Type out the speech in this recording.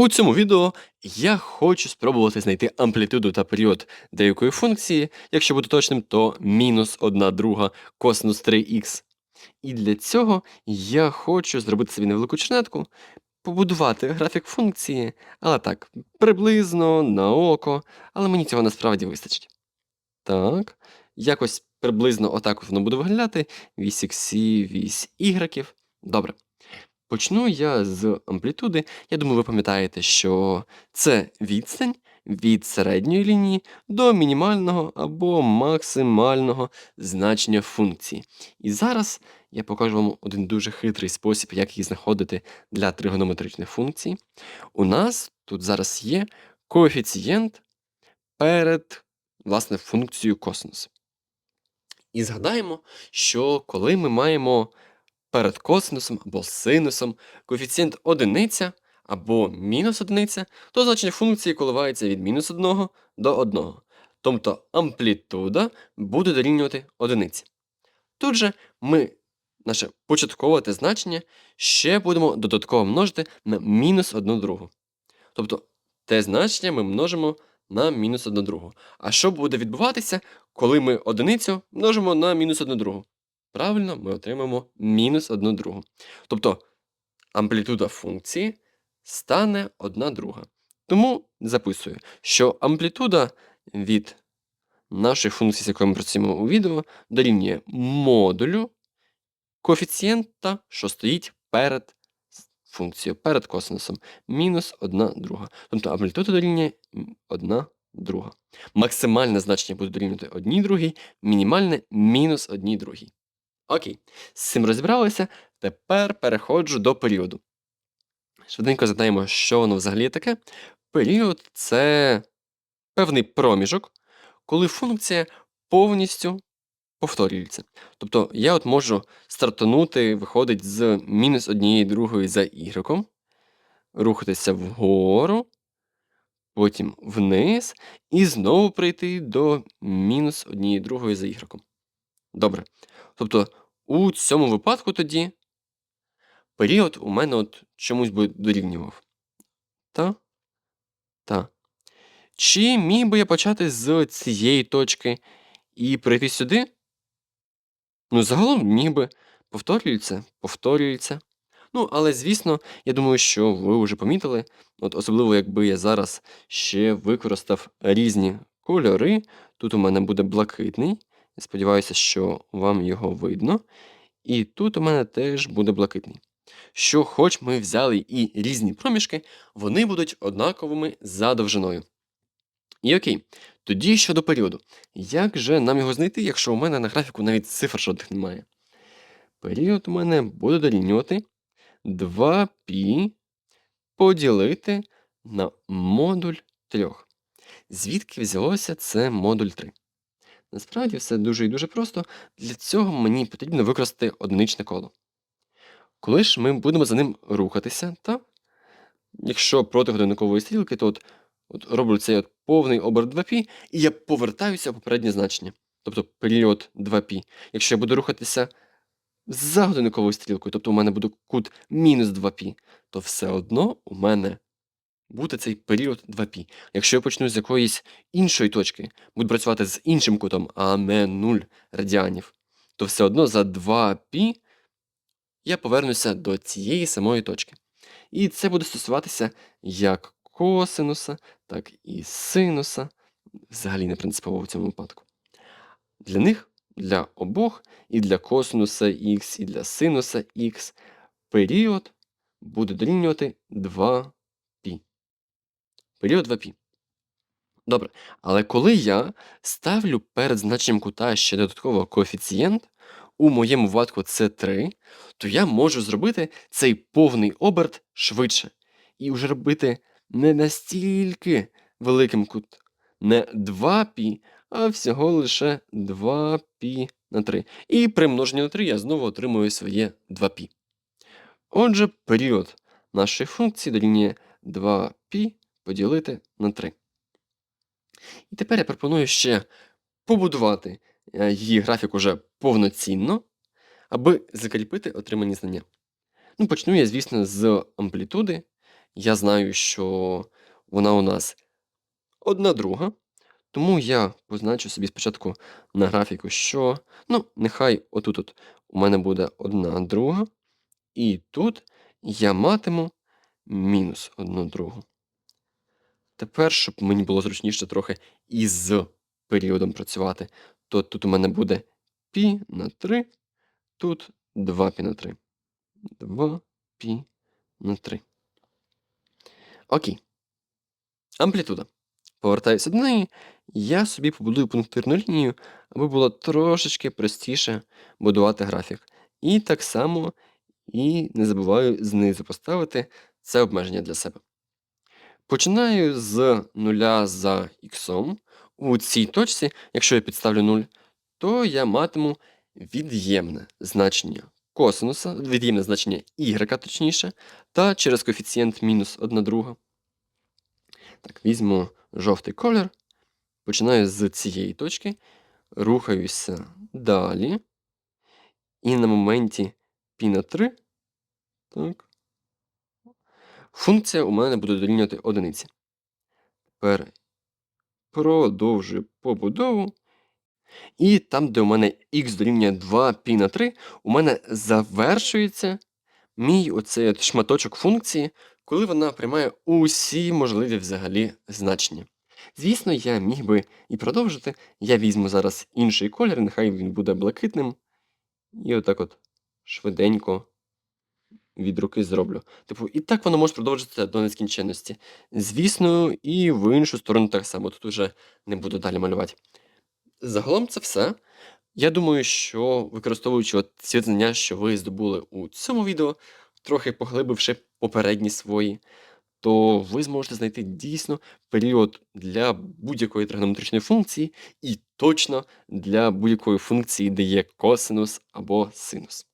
У цьому відео я хочу спробувати знайти амплітуду та період деякої функції, якщо бути точним, то мінус 1 друга косинус 3х. І для цього я хочу зробити собі невелику чернетку, побудувати графік функції, але так, приблизно на око, але мені цього насправді вистачить. Так, якось приблизно отак воно буде виглядати: вісь іксів, вісь ігреків. Добре. Почну я з амплітуди. Я думаю, ви пам'ятаєте, що це відстань від середньої лінії до мінімального або максимального значення функції. І зараз я покажу вам один дуже хитрий спосіб, як їх знаходити для тригонометричних функцій. У нас тут зараз є коефіцієнт перед власне, функцією косинус. І згадаємо, що коли ми маємо перед косинусом або синусом коефіцієнт одиниця або мінус одиниця, то значення функції коливається від мінус 1 до 1. Тобто амплітуда буде дорівнювати одиниці. Тут же ми наше початкове те значення ще будемо додатково множити на мінус 1 другу. Тобто те значення ми множимо на мінус 1 другу. А що буде відбуватися, коли ми одиницю множимо на мінус 1 другу? Правильно, ми отримаємо мінус 1 другу. Тобто амплітуда функції стане 1 друга. Тому записую, що амплітуда від нашої функції, з якою ми працюємо у відео, дорівнює модулю коефіцієнта, що стоїть перед функцією, перед косинусом, мінус 1 друга. Тобто амплітуда дорівнює 1 друга. Максимальне значення буде дорівнювати 1 другій, мінімальне мінус 1 другій. Окей, з цим розібралися. Тепер переходжу до періоду. Швиденько згадаємо, що воно взагалі таке. Період це певний проміжок, коли функція повністю повторюється. Тобто я от можу стартанути, виходить з мінус однієї другої за y, рухатися вгору, потім вниз, і знову прийти до мінус однієї другої за y. Добре. Тобто у цьому випадку тоді період у мене от чомусь би дорівнював. Та? Та. Чи міг би я почати з цієї точки і прийти сюди? Ну, загалом міг би. Повторюється, повторюється. Ну, але, звісно, я думаю, що ви вже помітили, от особливо, якби я зараз ще використав різні кольори. Тут у мене буде блакитний. Я сподіваюся, що вам його видно. І тут у мене теж буде блакитний. Що, хоч ми взяли і різні проміжки, вони будуть однаковими за довжиною. І окей, тоді щодо періоду. Як же нам його знайти, якщо у мене на графіку навіть цифр жодних немає? Період у мене буде дорівнювати 2π поділити на модуль 3. Звідки взялося це модуль 3? Насправді все дуже і дуже просто. Для цього мені потрібно використати одиничне коло. Коли ж ми будемо за ним рухатися, то якщо проти годинникової стрілки, то от, от роблю цей от повний оберт 2π, і я повертаюся в попереднє значення. Тобто період 2π. Якщо я буду рухатися за годинниковою стрілкою, тобто у мене буде кут мінус 2π, то все одно у мене бути цей період 2π. Якщо я почну з якоїсь іншої точки, буду працювати з іншим кутом, а не 0 радіанів, то все одно за 2π я повернуся до цієї самої точки. І це буде стосуватися як косинуса, так і синуса. Взагалі не принципово в цьому випадку. Для них, для обох, і для косинуса х, і для синуса х період буде дорівнювати 2 Період 2π. Добре. Але коли я ставлю перед значенням кута ще додатково коефіцієнт, у моєму випадку це 3, то я можу зробити цей повний оберт швидше. І вже робити не настільки великим кут, не 2π, а всього лише 2π на 3. І при множенні на 3 я знову отримую своє 2π. Отже, період нашої функції дорівнює 2π поділити на 3. І тепер я пропоную ще побудувати е, її графік уже повноцінно, аби закріпити отримані знання. Ну, почну я, звісно, з амплітуди. я знаю, що вона у нас 1 друга. Тому я позначу собі спочатку на графіку, що ну, нехай отут от у мене буде 1 друга, і тут я матиму мінус 1 другу. Тепер, щоб мені було зручніше трохи із періодом працювати, то тут у мене буде пі на 3, тут 2 пі на 3. 2 пі на 3. Окей. Амплітуда. Повертаюся до неї. Я собі побудую пунктирну лінію, аби було трошечки простіше будувати графік. І так само і не забуваю знизу поставити це обмеження для себе. Починаю з нуля за х. У цій точці, якщо я підставлю 0, то я матиму від'ємне значення косинуса, від'ємне значення y, точніше, та через коефіцієнт мінус 1 друга. Так, візьму жовтий колір, починаю з цієї точки, рухаюся далі. І на моменті π на 3, так, функція у мене буде дорівнювати одиниці. Тепер продовжую побудову. І там, де у мене х дорівнює 2π на 3, у мене завершується мій оцей шматочок функції, коли вона приймає усі можливі взагалі значення. Звісно, я міг би і продовжити. Я візьму зараз інший колір, нехай він буде блакитним. І отак от швиденько від руки зроблю. Типу, і так воно може продовжитися до нескінченності. Звісно, і в іншу сторону так само. Тут уже не буду далі малювати. Загалом це все. Я думаю, що використовуючи ці знання, що ви здобули у цьому відео, трохи поглибивши попередні свої, то ви зможете знайти дійсно період для будь-якої тригонометричної функції, і точно для будь-якої функції, де є косинус або синус.